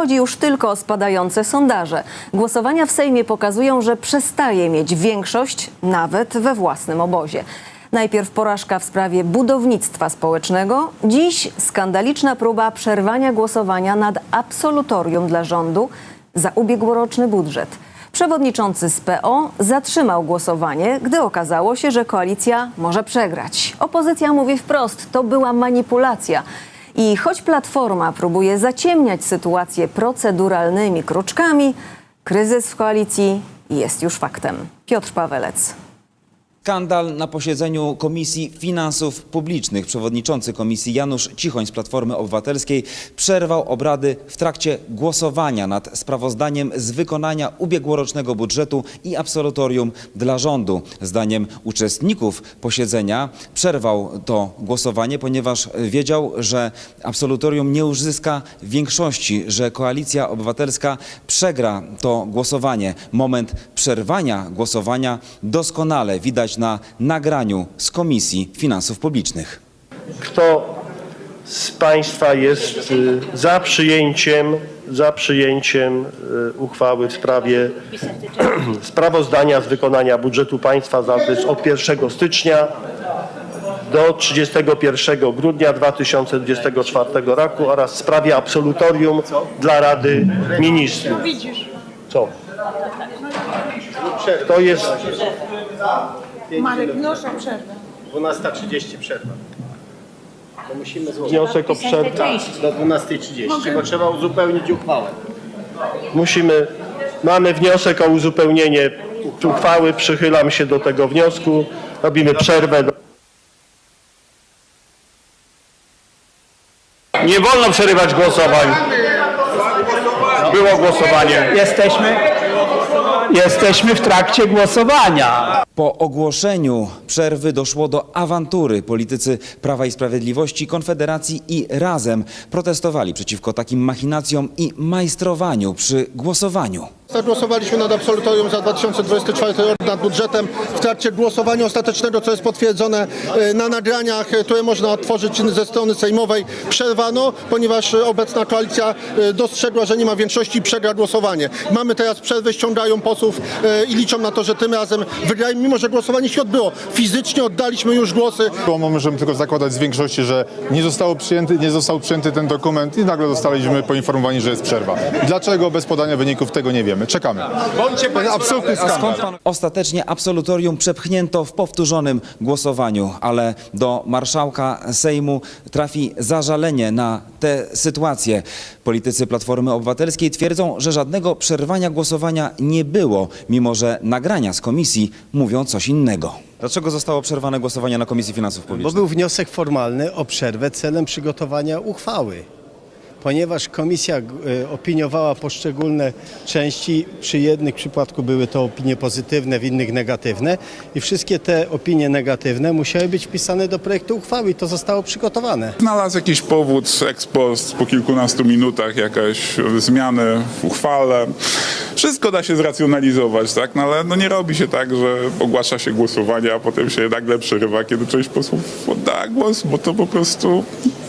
Chodzi już tylko o spadające sondaże. Głosowania w Sejmie pokazują, że przestaje mieć większość nawet we własnym obozie. Najpierw porażka w sprawie budownictwa społecznego, dziś skandaliczna próba przerwania głosowania nad absolutorium dla rządu za ubiegłoroczny budżet. Przewodniczący z PO zatrzymał głosowanie, gdy okazało się, że koalicja może przegrać. Opozycja mówi wprost, to była manipulacja. I choć Platforma próbuje zaciemniać sytuację proceduralnymi kruczkami, kryzys w koalicji jest już faktem. Piotr Pawelec. Skandal na posiedzeniu Komisji Finansów Publicznych. Przewodniczący komisji Janusz Cichoń z Platformy Obywatelskiej przerwał obrady w trakcie głosowania nad sprawozdaniem z wykonania ubiegłorocznego budżetu i absolutorium dla rządu. Zdaniem uczestników posiedzenia przerwał to głosowanie, ponieważ wiedział, że absolutorium nie uzyska większości, że Koalicja Obywatelska przegra to głosowanie. Moment przerwania głosowania doskonale widać na nagraniu z Komisji Finansów Publicznych. Kto z Państwa jest y, za przyjęciem, za przyjęciem y, uchwały w sprawie sprawozdania z wykonania budżetu państwa za okres od 1 stycznia do 31 grudnia 2024 roku oraz w sprawie absolutorium dla Rady Ministrów. Co? To jest Marek, wnoszę o przerwę. 12.30 przerwa. Bo musimy złożyć wniosek o przerwę. do 12.30, bo trzeba uzupełnić uchwałę. Musimy, mamy wniosek o uzupełnienie uchwały, przychylam się do tego wniosku. Robimy przerwę. Nie wolno przerywać głosowań. Było głosowanie. Jesteśmy, jesteśmy w trakcie głosowania. Po ogłoszeniu przerwy doszło do awantury. Politycy Prawa i Sprawiedliwości, Konfederacji i Razem protestowali przeciwko takim machinacjom i majstrowaniu przy głosowaniu. Zagłosowaliśmy nad absolutorium za 2024 rok nad budżetem. W trakcie głosowania ostatecznego, co jest potwierdzone e, na nagraniach, e, które można odtworzyć ze strony sejmowej, przerwano, ponieważ obecna koalicja e, dostrzegła, że nie ma większości i przegra głosowanie. Mamy teraz przerwę, ściągają posłów i liczą na to, że tym razem wygrają, mimo że głosowanie się odbyło. Fizycznie oddaliśmy już głosy. Możemy tylko zakładać z większości, że nie, zostało przyjęty, nie został przyjęty ten dokument i nagle zostaliśmy poinformowani, że jest przerwa. Dlaczego bez podania wyników tego nie wiemy. Czekamy. Jest absolutny skandal. Ostatecznie absolutorium przepchnięto w powtórzonym głosowaniu, ale do marszałka Sejmu trafi zażalenie na tę sytuację. Politycy Platformy Obywatelskiej twierdzą, że żadnego przerwania głosowania nie było, mimo że nagrania z komisji mówią coś innego. Dlaczego zostało przerwane głosowanie na Komisji Finansów Bo Publicznych? był wniosek formalny o przerwę celem przygotowania uchwały. Ponieważ komisja e, opiniowała poszczególne części, przy jednych przypadku były to opinie pozytywne, w innych negatywne i wszystkie te opinie negatywne musiały być wpisane do projektu uchwały i to zostało przygotowane. Znalazł jakiś powód ex post po kilkunastu minutach, jakaś zmiany w uchwale. Wszystko da się zracjonalizować, tak? No ale no nie robi się tak, że ogłasza się głosowanie, a potem się nagle przerywa, kiedy część posłów oddała głos, bo to po prostu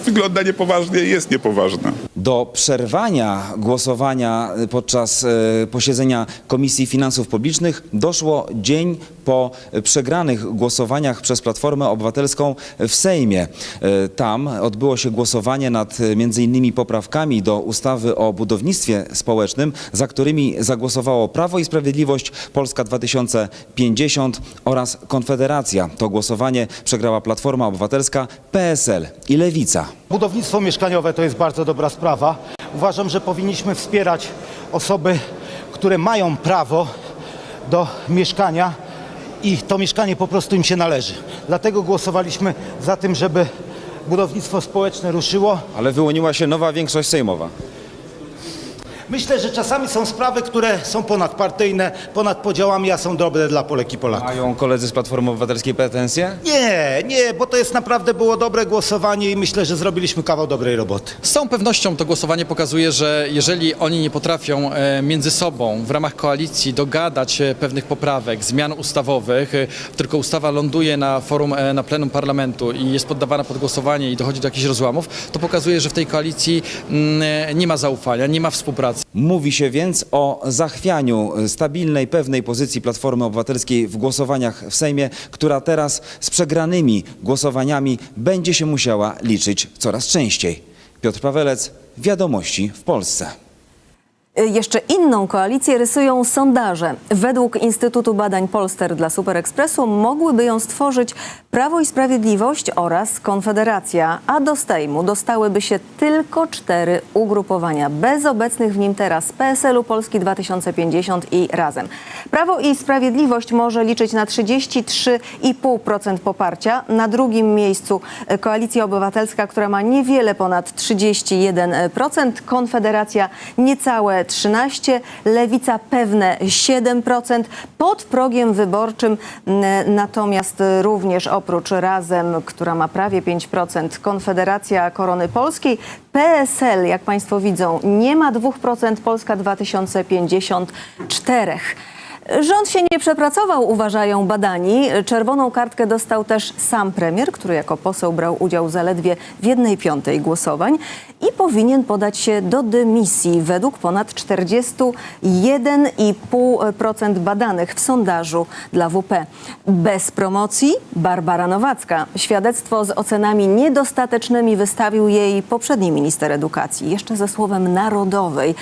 wygląda niepoważnie i jest niepoważne. Do przerwania głosowania podczas e, posiedzenia Komisji Finansów Publicznych doszło dzień po przegranych głosowaniach przez Platformę Obywatelską w Sejmie. E, Tam odbyło się głosowanie nad innymi poprawkami do ustawy o budownictwie społecznym, za którymi zagłosowało Prawo i Sprawiedliwość, Polska 2050 oraz Konfederacja. To głosowanie przegrała Platforma Obywatelska, PSL i Lewica. Budownictwo mieszkaniowe to jest bardzo dobra sprawa. Uważam, że powinniśmy wspierać osoby, które mają prawo do mieszkania i to mieszkanie po prostu im się należy. Dlatego głosowaliśmy za tym, żeby budownictwo społeczne ruszyło. Ale wyłoniła się nowa większość sejmowa. Myślę, że czasami są sprawy, które są ponadpartyjne, ponad podziałami, a są dobre dla Polek i Polaków. Mają koledzy z Platformy Obywatelskiej pretensje? Nie, nie, bo to jest naprawdę było dobre głosowanie i myślę, że zrobiliśmy kawał dobrej roboty. Z całą pewnością to głosowanie pokazuje, że jeżeli oni nie potrafią e, między sobą w ramach koalicji dogadać e, pewnych poprawek, zmian ustawowych, e, tylko ustawa ląduje na forum, e, na plenum parlamentu i jest poddawana pod głosowanie i dochodzi do jakichś rozłamów, to pokazuje, że w tej koalicji mm, e, nie ma zaufania, nie ma współpracy. Mówi się więc o zachwianiu stabilnej, pewnej pozycji Platformy Obywatelskiej w głosowaniach w Sejmie, która teraz z przegranymi głosowaniami będzie się musiała liczyć coraz częściej. Piotr Pawelec, Wiadomości w Polsce. Jeszcze inną koalicję rysują sondaże. Według Instytutu Badań Polster dla Superekspresu mogłyby ją stworzyć Prawo i Sprawiedliwość oraz Konfederacja, a do Sejmu dostałyby się tylko cztery ugrupowania, bez obecnych w nim teraz PSL-u Polski 2050 i Razem. Prawo i Sprawiedliwość może liczyć na 33,5% poparcia. Na drugim miejscu e, Koalicja Obywatelska, która ma niewiele ponad 31%, Konfederacja niecałe 13%, Lewica pewne 7%. Pod progiem wyborczym natomiast również oprócz Razem, która ma prawie 5%, Konfederacja Korony Polskiej, PSL, jak Państwo widzą, nie ma 2%, Polska 2050 czterech. Rząd się nie przepracował, uważają badani. Czerwoną kartkę dostał też sam premier, który jako poseł brał udział zaledwie w jednej piątej głosowań i powinien podać się do dymisji według ponad 41,5% badanych w sondażu dla WP. Bez promocji Barbara Nowacka. Świadectwo z ocenami niedostatecznymi wystawił jej poprzedni minister edukacji, jeszcze ze słowem narodowej.